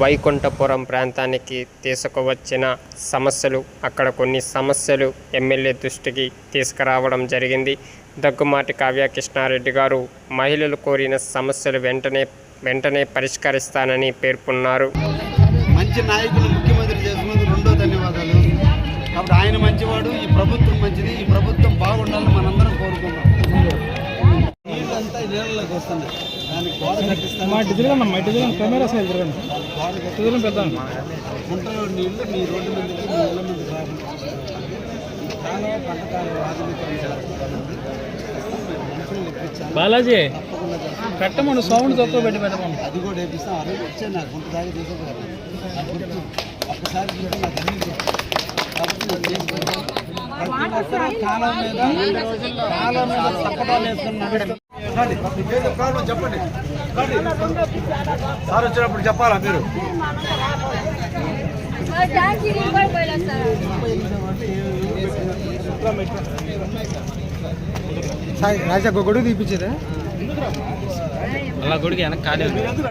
వైకుంఠపురం ప్రాంతానికి తీసుకువచ్చిన సమస్యలు అక్కడ కొన్ని సమస్యలు ఎమ్మెల్యే దృష్టికి తీసుకురావడం జరిగింది. దగ్గుమాటి కావ్యకృష్ణారెడ్డి గారు మహిళలు కోరిన సమస్యలు వెంటనే వెంటనే పరిష్కరిస్తానని పేర్కొన్నారు. మంచి నాయకులు ముఖ్యమంత్రి చేసినందుకు రెండో ధన్యవాదాలు. కాబట్టి ఆయన మంచివాడు ఈ ప్రభుత్వం మంచిది ఈ ప్రభుత్వం బాగుండాలి నీళ్ళంతా ఈ నీళ్ళలోకి వస్తున్నాయి దానికి గోడ కట్టిస్తాను. మా డిజిల్ అన్న మా డిజిల్ కెమెరా సైడ్ తిరగండి. గోడ కట్టి డిజిల్ పెద్దాం గుంటలో నీళ్ళు మీ రోడ్డు మీదకి మీ ఇళ్ళ మీదకి రాకుండా ఈ కాలువ పంట కాలువ ఆధునీకరణ చేస్తానండి మనుషులు ఎక్కించాలి బాలాజీ. పెట్టమను సౌండ్ తక్కువ పెట్టి పెట్టమను అది కూడా వేపిస్తాం. ఆ రోజు వచ్చే నాకు గుంట దాకా తీసుకుపోయారు నాకు గుర్తు. ఒక్కసారి చూస్తే నాకు అన్ని గుర్తు. కాబట్టి చెప్పండి. సార్ వచ్చినప్పుడు చెప్పాలా మీరు? రాజా గొడుగు తీపించేదా అలా గుడికి వెనక ఖాళీ ఉంది